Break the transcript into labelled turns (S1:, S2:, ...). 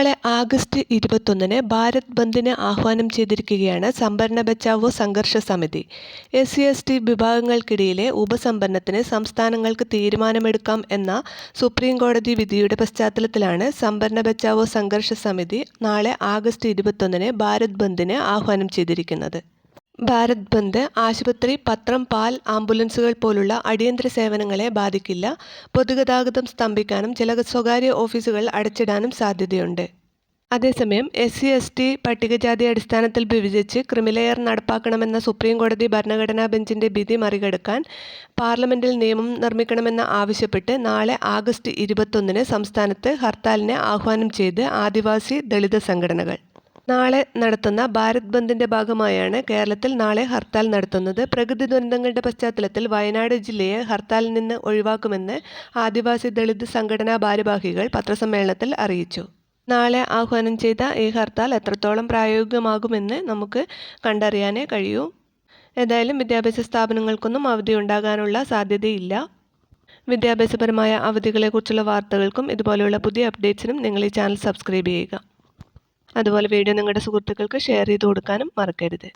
S1: നാളെ ആഗസ്റ്റ് ഇരുപത്തൊന്നിന് ഭാരത് ബന്ദിന് ആഹ്വാനം ചെയ്തിരിക്കുകയാണ് Samvarana Bachao Sangharsh Samiti. S C S T വിഭാഗങ്ങൾക്കിടയിലെ ഉപസംഭരണത്തിന് സംസ്ഥാനങ്ങൾക്ക് തീരുമാനമെടുക്കാം എന്ന സുപ്രീം കോടതി വിധിയുടെ പശ്ചാത്തലത്തിലാണ് സംഭരണ ബച്ചാവോ സംഘർഷ സമിതി നാളെ ആഗസ്റ്റ് ഇരുപത്തൊന്നിന് ഭാരത് ബന്ദിന് ആഹ്വാനം ചെയ്തിരിക്കുന്നത്. ഭാരത് ബന്ദ് ആശുപത്രി പത്രം പാൽ ആംബുലൻസുകൾ പോലുള്ള അടിയന്തര സേവനങ്ങളെ ബാധിക്കില്ല. പൊതുഗതാഗതം സ്തംഭിക്കാനും ചില സ്വകാര്യ ഓഫീസുകൾ അടച്ചിടാനും സാധ്യതയുണ്ട്. അതേസമയം എസ് സി എസ് ടി പട്ടികജാതി അടിസ്ഥാനത്തിൽ വിഭജിച്ച് ക്രിമിലെയർ നടപ്പാക്കണമെന്ന സുപ്രീം കോടതി ഭരണഘടനാ ബെഞ്ചിന്റെ വിധി മറികടക്കാൻ പാർലമെന്റിൽ നിയമം നിർമ്മിക്കണമെന്ന് ആവശ്യപ്പെട്ട് നാളെ ആഗസ്റ്റ് ഇരുപത്തൊന്നിന് സംസ്ഥാനത്ത് ഹർത്താലിനെ ആഹ്വാനം ചെയ്ത് ആദിവാസി ദളിത് സംഘടനകൾ. നാളെ നടത്തുന്ന ഭാരത് ബന്ദിന്റെ ഭാഗമായാണ് കേരളത്തിൽ നാളെ ഹർത്താൽ നടത്തുന്നത്. പ്രകൃതി ദുരന്തങ്ങളുടെ പശ്ചാത്തലത്തിൽ വയനാട് ജില്ലയെ ഹർത്താലിൽ നിന്ന് ഒഴിവാക്കുമെന്ന് ആദിവാസി ദളിത് സംഘടനാ ഭാരവാഹികൾ പത്രസമ്മേളനത്തിൽ അറിയിച്ചു. നാളെ ആഹ്വാനം ചെയ്ത ഈ ഹർത്താൽ എത്രത്തോളം പ്രായോഗികമാകുമെന്ന് നമുക്ക് കണ്ടറിയാനേ കഴിയൂ. ഏതായാലും വിദ്യാഭ്യാസ സ്ഥാപനങ്ങൾക്കൊന്നും അവധി ഉണ്ടാകാനുള്ള സാധ്യതയില്ല. വിദ്യാഭ്യാസപരമായ അവധികളെക്കുറിച്ചുള്ള വാർത്തകൾക്കും ഇതുപോലെയുള്ള പുതിയ അപ്ഡേറ്റ്സിനും നിങ്ങൾ ഈ ചാനൽ സബ്സ്ക്രൈബ് ചെയ്യുക. അതുപോലെ വീഡിയോ നിങ്ങളുടെ സുഹൃത്തുക്കൾക്ക് ഷെയർ ചെയ്ത് കൊടുക്കാനും മറക്കരുത്.